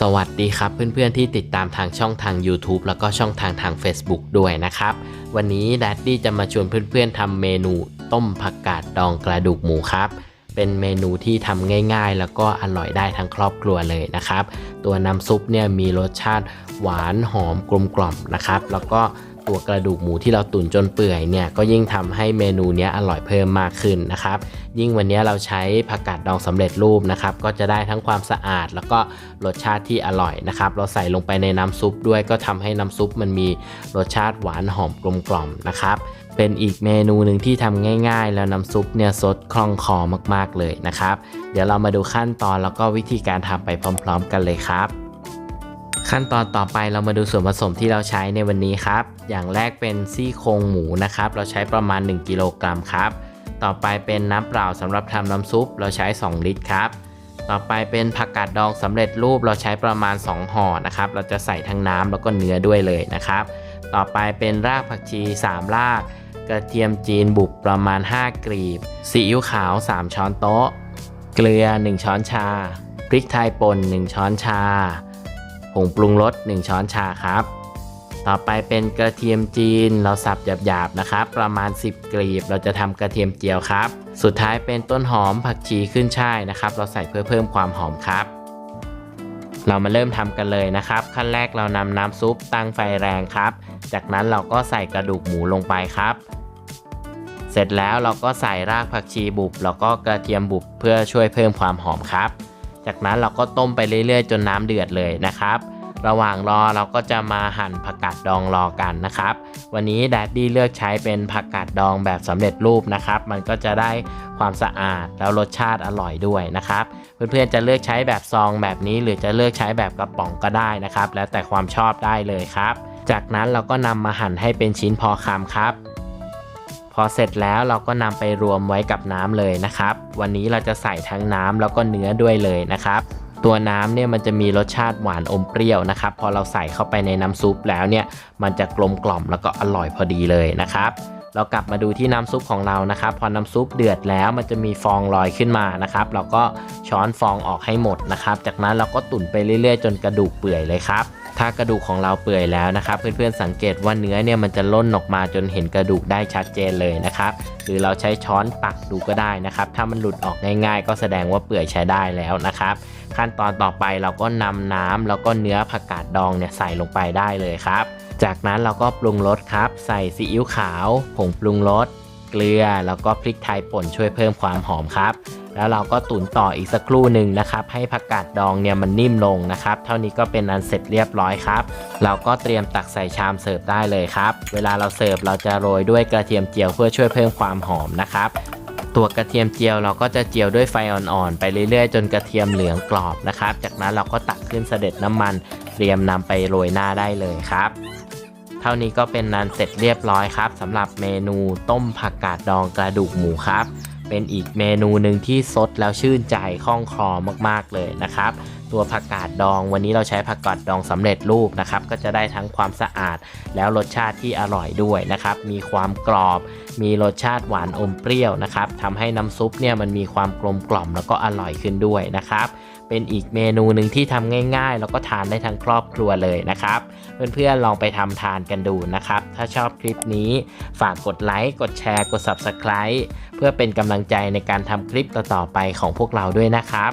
สวัสดีครับเพื่อนๆที่ติดตามทางช่องทาง YouTube แล้วก็ช่องทางทาง Facebook ด้วยนะครับ วันนี้ดัดดี้จะมาชวนเพื่อนๆทำเมนูต้มผักกาดดองกระดูกหมูครับ เป็นเมนูที่ทำง่ายๆ แล้วก็อร่อยได้ทั้งครอบครัวเลยนะครับ ตัวน้ำซุปเนี่ยมีรสชาติหวานหอมกลมกล่อมนะครับ แล้วก็ ตัวกระดูกหมูที่เราตุ๋นจนเปื่อยเนี่ยก็ยิ่งทำให้เมนูนี้อร่อยเพิ่มมากขึ้นนะครับ ยิ่งวันนี้เราใช้ผักกาดดองสำเร็จรูปนะครับ ก็จะได้ทั้งความสะอาด แล้วก็รสชาติที่อร่อยนะครับ เราใส่ลงไปในน้ำซุปด้วยก็ทำให้น้ำซุปมันมีรสชาติหวานหอมกลมกล่อมนะครับเป็นอีกเมนูหนึ่งที่ทำง่าย ๆ แล้วน้ำซุปเนี่ยสดคล่องคอมากๆเลยนะครับ เดี๋ยวเรามาดูขั้นตอนแล้วก็วิธีการทำไปพร้อม ๆ กันเลยครับ ขั้นตอนต่อไปเรามาดูส่วนผสมที่เราใช้ในวันนี้ครับ อย่างแรกเป็นซี่โครงหมูนะครับ เราใช้ประมาณ 1 กิโลกรัมครับ ต่อไปเป็นน้ำเปล่าสำหรับทำน้ำซุป เราใช้ 2 ลิตรครับ ต่อไปเป็นผักกาดดองสำเร็จรูปเราใช้ประมาณ 2 ห่อนะครับ เราจะใส่ทั้งน้ำแล้วก็เนื้อด้วยเลยนะครับ ต่อไปเป็นรากผักชี 3 ราก กระเทียมจีนบุบประมาณ 5 กรีบ ซีอิ๊วขาว 3 ช้อนโต๊ะ เกลือ 1 ช้อนชา พริกไทยป่น 1 ช้อนชา ผงปรุงรส1ช้อนชาครับ ต่อไปเป็นกระเทียมจีนเราสับหยาบๆนะครับ ประมาณ 10 กลีบ เราจะทำกระเทียมเจียวครับ สุดท้ายเป็นต้นหอมผักชีขึ้นช่ายนะครับ เราใส่เพื่อเพิ่มความหอมครับ เรามาเริ่มทำกันเลยนะครับ ขั้นแรกเรานำน้ำซุปตั้งไฟแรงครับ จากนั้นเราก็ใส่กระดูกหมูลงไปครับเสร็จแล้วเราก็ใส่รากผักชีบุบแล้วก็กระเทียมบุบเพื่อช่วยเพิ่มความหอมครับ จากนั้นเราก็ต้มไปเรื่อยๆ จนน้ำเดือดเลยนะครับ ระหว่างรอเราก็จะมาหั่นผักกาดดองรอกันนะครับ วันนี้แดดดี้เลือกใช้เป็นผักกาดดองแบบสำเร็จรูปนะครับ มันก็จะได้ความสะอาดแล้วรสชาติอร่อยด้วยนะครับ เพื่อนๆจะเลือกใช้แบบซองแบบนี้ หรือจะเลือกใช้แบบกระป๋องก็ได้นะครับ แล้วแต่ความชอบได้เลยครับ จากนั้นเราก็นำมาหั่นให้เป็นชิ้นพอคำครับ พอเสร็จแล้วเราก็นำไปรวมไว้กับน้ำเลยนะครับ วันนี้เราจะใส่ทั้งน้ำแล้วก็เนื้อด้วยเลยนะครับ ตัวน้ำเนี่ยมันจะมีรสชาติหวานอมเปรี้ยวนะครับ พอเราใส่เข้าไปในน้ำซุปแล้วเนี่ยมันจะกลมกล่อมแล้วก็อร่อยพอดีเลยนะครับเรากลับมาดูที่น้ำซุปของเรานะครับ พอน้ำซุปเดือดแล้วมันจะมีฟองลอยขึ้นมานะครับ เราก็ช้อนฟองออกให้หมดนะครับ จากนั้นเราก็ตุ๋นไปเรื่อยๆ จนกระดูกเปื่อยเลยครับ ถ้ากระดูกของเราเปื่อยแล้วนะครับ เพื่อนๆสังเกตว่าเนื้อเนี่ยมันจะล่นออกมาจนเห็นกระดูกได้ชัดเจนเลยนะครับ หรือเราใช้ช้อนตักดูก็ได้นะครับ ถ้ามันหลุดออกง่าย ๆ ก็แสดงว่าเปื่อยใช้ได้แล้วนะครับ ขั้นตอนต่อไปเราก็นำน้ำแล้วก็เนื้อผักกาดดองเนี่ยใส่ลงไปได้เลยครับ จากนั้นเราก็ปรุงรสครับ ใส่ซีอิ๊วขาว ผงปรุงรสเกลือ แล้วก็พริกไทยป่นช่วยเพิ่มความหอมครับ แล้วเราก็ตุ๋นต่ออีกสักครู่หนึ่งนะครับ ให้ผักกาดดองเนี่ยมันนิ่มลงนะครับ เท่านี้ก็เป็นอันเสร็จเรียบร้อยครับ เราก็เตรียมตักใส่ชามเสิร์ฟได้เลยครับ เวลาเราเสิร์ฟเราจะโรยด้วยกระเทียมเจียวเพื่อช่วยเพิ่มความหอมนะครับตัวกระเทียมเจียวเราก็จะเจียวด้วยไฟอ่อนๆ ไปเรื่อยๆ จนกระเทียมเหลืองกรอบนะครับ จากนั้นเราก็ตักขึ้นเสด็จน้ำมัน เตรียมนำไปโรยหน้าได้เลยครับ เท่านี้ก็เป็นนันเสร็จเรียบร้อยครับสำหรับเมนูต้มผักกาดดองกระดูกหมูครับ เป็นอีกเมนูหนึ่งที่สดแล้วชื่นใจคล่องคลอมากๆเลยนะครับ ตัวผักกาดดอง วันนี้เราใช้ผักกาดดองสำเร็จรูปนะครับ ก็จะได้ทั้งความสะอาดแล้วรสชาติที่อร่อยด้วยนะครับ มีความกรอบ มีรสชาติหวานอมเปรี้ยวนะครับทำให้น้ำซุปเนี่ยมันมีความกลมกล่อมแล้วก็อร่อยขึ้นด้วยนะครับเป็นอีกเมนูหนึ่งที่ทำง่ายๆ แล้วก็ทานได้ทั้งครอบครัวเลยนะครับ เพื่อนๆลองไปทำทานกันดูนะครับ ถ้าชอบคลิปนี้ฝากกดไลค์กดแชร์กด Subscribe เพื่อเป็นกำลังใจในการทำคลิปต่อๆไปของพวกเราด้วยนะครับ